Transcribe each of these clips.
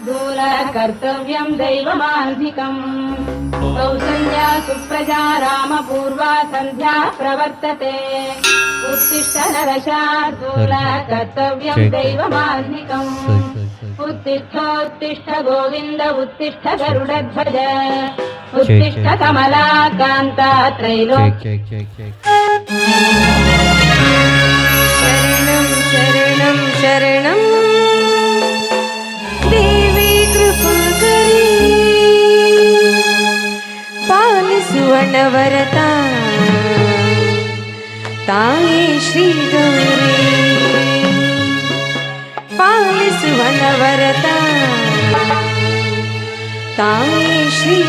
शार्दूल कर्तव्यम् दैवमान्धिकम् कौसल्या सुप्रजा रामपूर्वा सन्ध्या प्रवर्तते उत्तिष्ठ नरशार्दूल कर्तव्यम् दैवमान्धिकम् उत्तिष्ठोत्तिष्ठ गोविन्द उत्तिष्ठ गरुडध्वज उत्तिष्ठ कमलाकान्ता त्रैलोक्य तां श्री पायसु वनवरता। तां श्री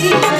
ತಾಯಿ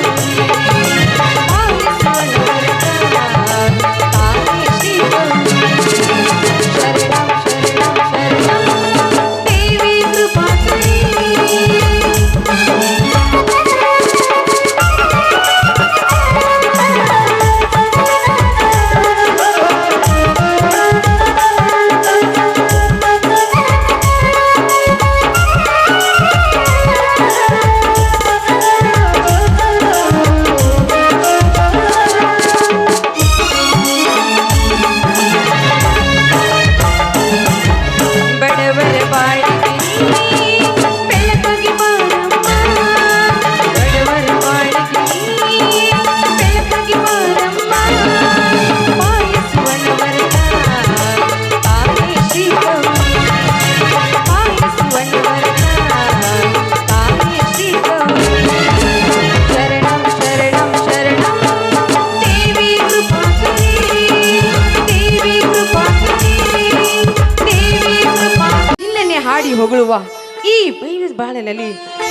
ಬಾಳನಲ್ಲಿ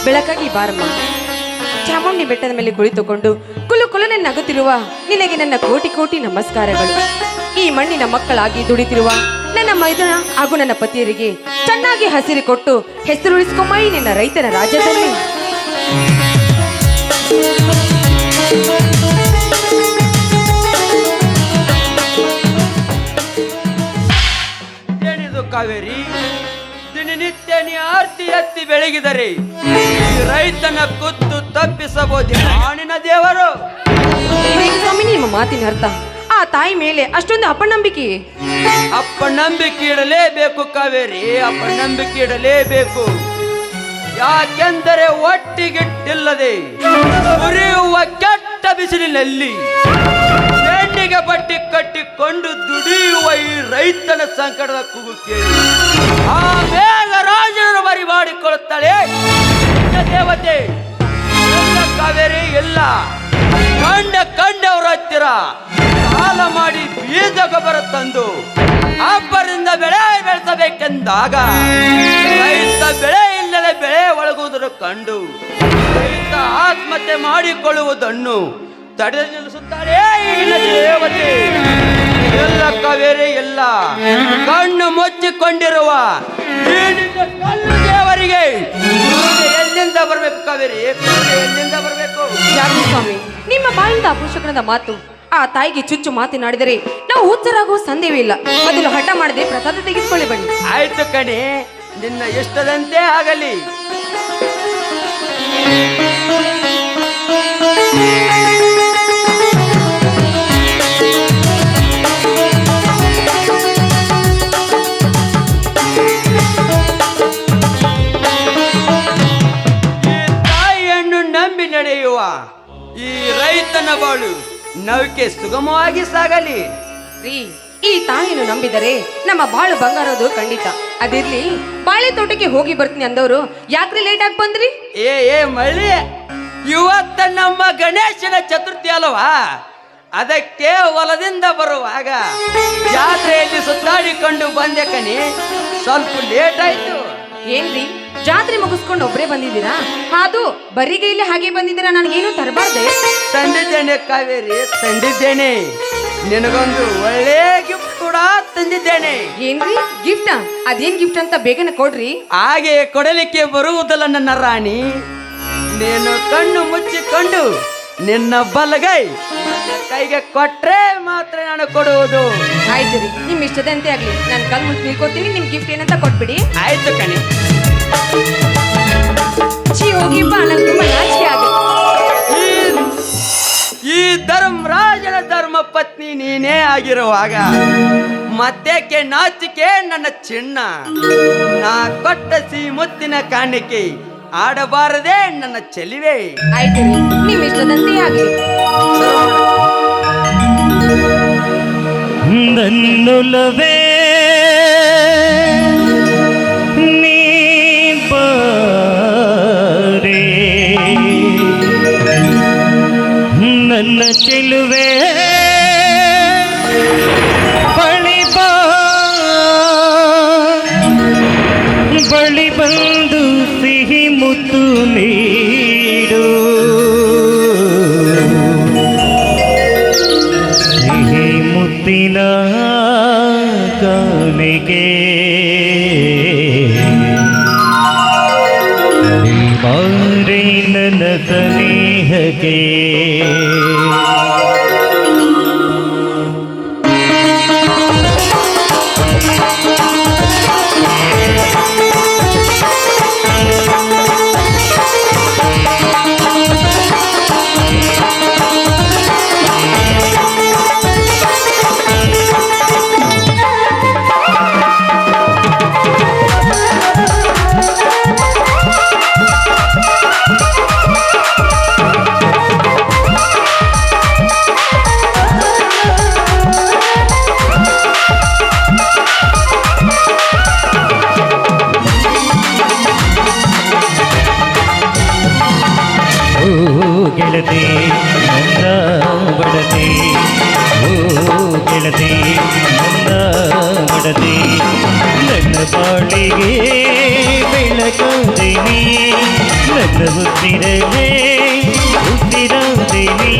ಬೆಳಕಾಗಿ ಬಾರಮ್ಮ. ಚಾಮುಂಡಿ ಬೆಟ್ಟದ ಮೇಲೆ ಕುಳಿತುಕೊಂಡು ಕುಲು ಕುಲನೆ ನಗುತ್ತಿರುವ ನಿನಗೆ ನನ್ನ ಕೋಟಿ ಕೋಟಿ ನಮಸ್ಕಾರಗಳು. ಈ ಮಣ್ಣಿನ ಮಕ್ಕಳಾಗಿ ದುಡಿತಿರುವ ನನ್ನ ಮೈದನ ಹಾಗೂ ನನ್ನ ಪತಿಯರಿಗೆ ಚೆನ್ನಾಗಿ ಹಸಿರು ಕೊಟ್ಟು ಹೆಸರುಳಿಸ್ಕೊಂಬ ನಿನ್ನ ರೈತನ ರಾಜ್ಯದಲ್ಲಿ. ಏನಿದು ಕಾವೇರಿ? ದಿನನಿತ್ಯ ನೀ ಆರ್ತಿ ಎತ್ತಿ ಬೆಳಗಿದರೆ ಈ ರೈತನ ಕುತ್ತು ತಪ್ಪಿಸಬಹುದು ಆಣಿನ ದೇವರು. ಸ್ವಾಮಿ ನಿಮ್ಮ ಮಾತಿನ ಅರ್ಥ. ಆ ತಾಯಿ ಮೇಲೆ ಅಷ್ಟೊಂದು ಅಪನಂಬಿಕೆ. ಅಪ್ಪ ನಂಬಿಕೆ ಇಡಲೇಬೇಕು ಕಾವೇರಿ ಅಪ್ಪ ನಂಬಿಕೆ ಇಡಲೇಬೇಕು. ಯಾಕೆಂದರೆ ಒಟ್ಟಿಗಿಟ್ಟಿಲ್ಲದೆ ಉರಿಯುವ ಕೆಟ್ಟ ಬಿಸಿಲಿನಲ್ಲಿ ಬೆನ್ನಿಗೆ ಬಟ್ಟಿ ಕಟ್ಟಿಕೊಂಡು ದುಡಿಯುವ ಈ ರೈತನ ಸಂಕಟದ ಕೂಗು ಕೇಳಿ ಆ ಬೇಗ ರಾಜನನ್ನು ಬರಿ ಮಾಡಿಕೊಳ್ಳುತ್ತಾಳೆ. ದೇವತೆ? ಕಾವೇರಿ? ಎಲ್ಲ ಕಂಡ ಕಂಡವರ ಹತ್ತಿರ ಸಾಲ ಮಾಡಿ ಬೀಜ ಗೊಬ್ಬರ ತಂದು ಅಬ್ಬರಿಂದ ಬೆಳೆ ಬೆಳೆಸಬೇಕೆಂದಾಗ ರೈತ ಬೆಳೆ ಇಲ್ಲದೆ ಬೆಳೆ ಒಳಗುವುದನ್ನು ಕಂಡು ರೈತ ಆತ್ಮಹತ್ಯೆ ಮಾಡಿಕೊಳ್ಳುವುದನ್ನು ತಡೆ ನಿಲ್ಲಿಸುತ್ತಾಳೆ ಈ ದೇವತೆ ಎಲ್ಲ ಕಾವೇರಿ ಎಲ್ಲ ಕಣ್ಣು ಮುಚ್ಚಿಕೊಂಡಿರುವ ದೇವರಿಗೆ. ಎಲ್ಲಿಂದ ಬರಬೇಕು ಕಾವೇರಿ? ಎಲ್ಲಿಂದ ಬರಬೇಕು? ಯಾರು ಸ್ವಾಮಿ? ನಿಮ್ಮ ಬಾಯಿಂದ ಅಪಶಕನದ ಮಾತು ಆ ತಾಯಿಗೆ ಚುಚ್ಚು ಮಾತಿನಾಡಿದರೆ ನಾವು ಹುಚ್ಚರಾಗುವ ಸಂದೇಹವೇ ಇಲ್ಲ. ಮೊದಲು ಹಠ ಮಾಡದೆ ಪ್ರಸಾದ ತೆಗೆದುಕೊಳ್ಳಿ ಬನ್ನಿ ಆಯ್ತು ಕಣೆ ನಿನ್ನ ಇಷ್ಟದಂತೆ ಆಗಲಿ. ಈ ರೈತನ ಬಾಳು ನೌಕೆ ಸುಗಮವಾಗಿ ಸಾಗಲಿ. ರೀ ಈ ತಾಯಿಯನ್ನು ನಂಬಿದರೆ ನಮ್ಮ ಬಾಳು ಬಂಗಾರದು ಖಂಡಿತ. ಅದಿರ್ಲಿ ಬಾಳೆ ತೋಟಕ್ಕೆ ಹೋಗಿ ಬರ್ತೀನಿ ಅಂದವರು ಯಾಕ್ರಿ ಲೇಟ್ ಆಗಿ ಬಂದ್ರಿ? ಏ ಏ ಮಳ್ಳಿ ಇವತ್ತ ನಮ್ಮ ಗಣೇಶನ ಚತುರ್ಥಿ ಅಲ್ವಾ? ಅದಕ್ಕೆ ಹೊಲದಿಂದ ಬರುವಾಗ ಜಾತ್ರೆಯಲ್ಲಿ ಸುತ್ತಾಡಿಕೊಂಡು ಬಂದೆ ಕಣಿ. ಸ್ವಲ್ಪ ಲೇಟ್ ಆಯ್ತು. ಏನ್ರಿ? ಜಾತ್ರೆ ಮುಗಿಸ್ಕೊಂಡು ಒಬ್ಬರೇ ಬಂದಿದ್ದೀರಾ? ಅದು ಬರಿಗೈಲಿ ಹಾಗೆ ಬಂದಿದ್ದೀರಾ? ನನಗೇನು ತರಬಾರ್ದೆ? ತಂದಿದ್ದೇನೆ ಕಾವೇರಿ ತಂದಿದ್ದೇನೆ. ನಿನಗೊಂದು ಒಳ್ಳೆ ಗಿಫ್ಟ್ ಕೂಡ ತಂದಿದ್ದೇನೆ. ಏನ್ರಿ? ಗಿಫ್ಟ್ ಅದೇನ್ ಗಿಫ್ಟ್ ಅಂತ ಬೇಗನೆ ಕೊಡ್ರಿ. ಹಾಗೆ ಕೊಡಲಿಕ್ಕೆ ಬರುವುದಲ್ಲ ನನ್ನ ರಾಣಿ. ನೀನು ಕಣ್ಣು ಮುಚ್ಚಿಕೊಂಡು ನಿನ್ನ ಬಲಗೈ ಕೈಗೆ ಕೊಟ್ರೆ ಮಾತ್ರ ನಾನು ಕೊಡುವುದು. ಆಯ್ತು ರೀ ನಿಮ್ ಇಷ್ಟದಂತೆ ಆಗ್ಲಿ. ನಾನು ಕಲ್ ಮುಚ್ಚಿ ನಿಲ್ಕೋತೀನಿ ನಿಮ್ ಗಿಫ್ಟ್ ಏನಂತ ಕೊಟ್ಬಿಡಿ. ಆಯ್ತು ಕಣಿ. ಆಗುತ್ತೆ ಈ- ಧರ್ಮರಾಜನ ಧರ್ಮ ಪತ್ನಿ ನೀನೇ ಆಗಿರುವಾಗ ಮತ್ತೇಕೆ ನಾಚಿಕೆ ನನ್ನ ಚಿನ್ನ? ನಾ ಕೊಟ್ಟ ಸಿ ಮುತ್ತಿನ ಕಾಣಿಕೆ ಆಡಬಾರದೆ ನನ್ನ ಚೆಲಿವೆ. ಆಯ್ತು ನಿಮ್ ಇಷ್ಟದಂತೆ ಆಗ್ಲಿ ನನ್ನುಲವೇ ಚೆಲುವೆ ಬಳಿ ಬಾ. ಬಳಿ ಬಂದು ಸಿಹಿ ಮುತ್ತು ನೀಡು. ಸಿಹಿ ಮುತ್ತಿನ ಕಾಲಿಗೆ ಬಾರೆ ನನ್ನ ಸನೇಹಕ್ಕೆ ಗೆಳತಿ ನನ್ನ ಬಡತಿ ಓ ಗೆಳತಿ ನನ್ನ ಬಡತಿ ನನ್ನ ಬಾಳಿಗೆ ಬೆಳಕಾದಿನಿ ನನ್ನ ಉಸಿರಲೇ ಉಸಿರಾದಿನಿ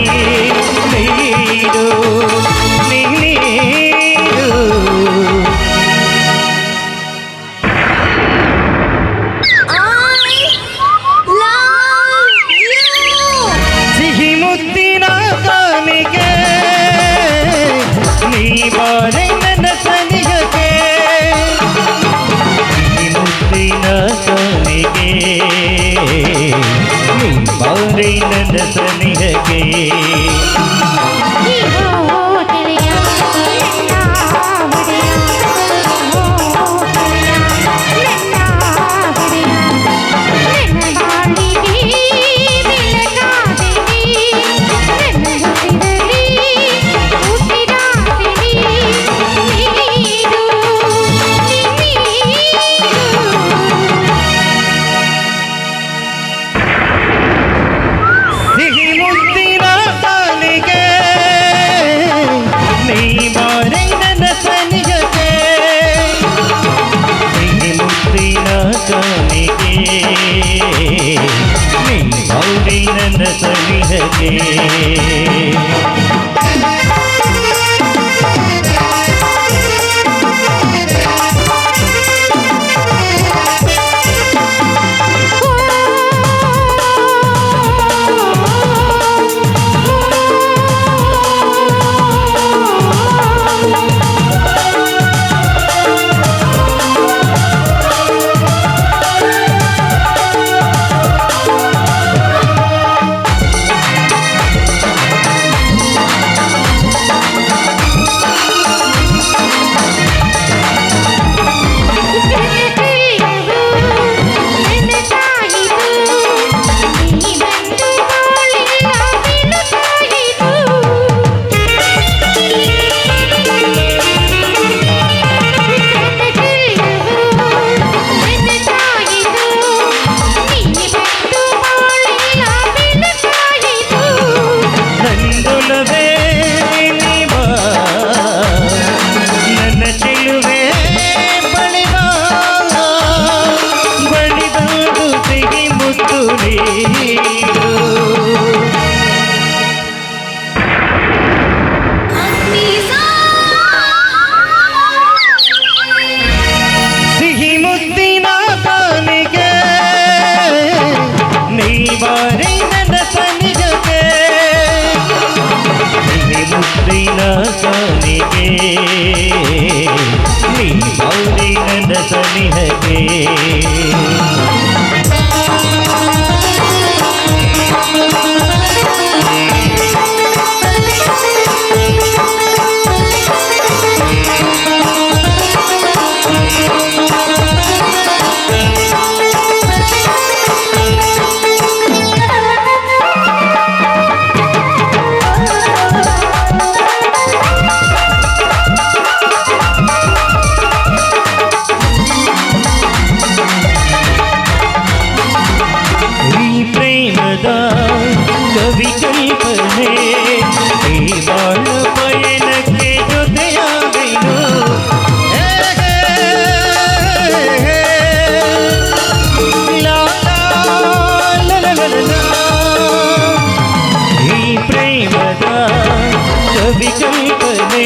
ಪ್ರೇಮದ ಕವಿ ಕಲ್ಪನೆ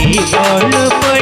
ಈ ಬಾಳ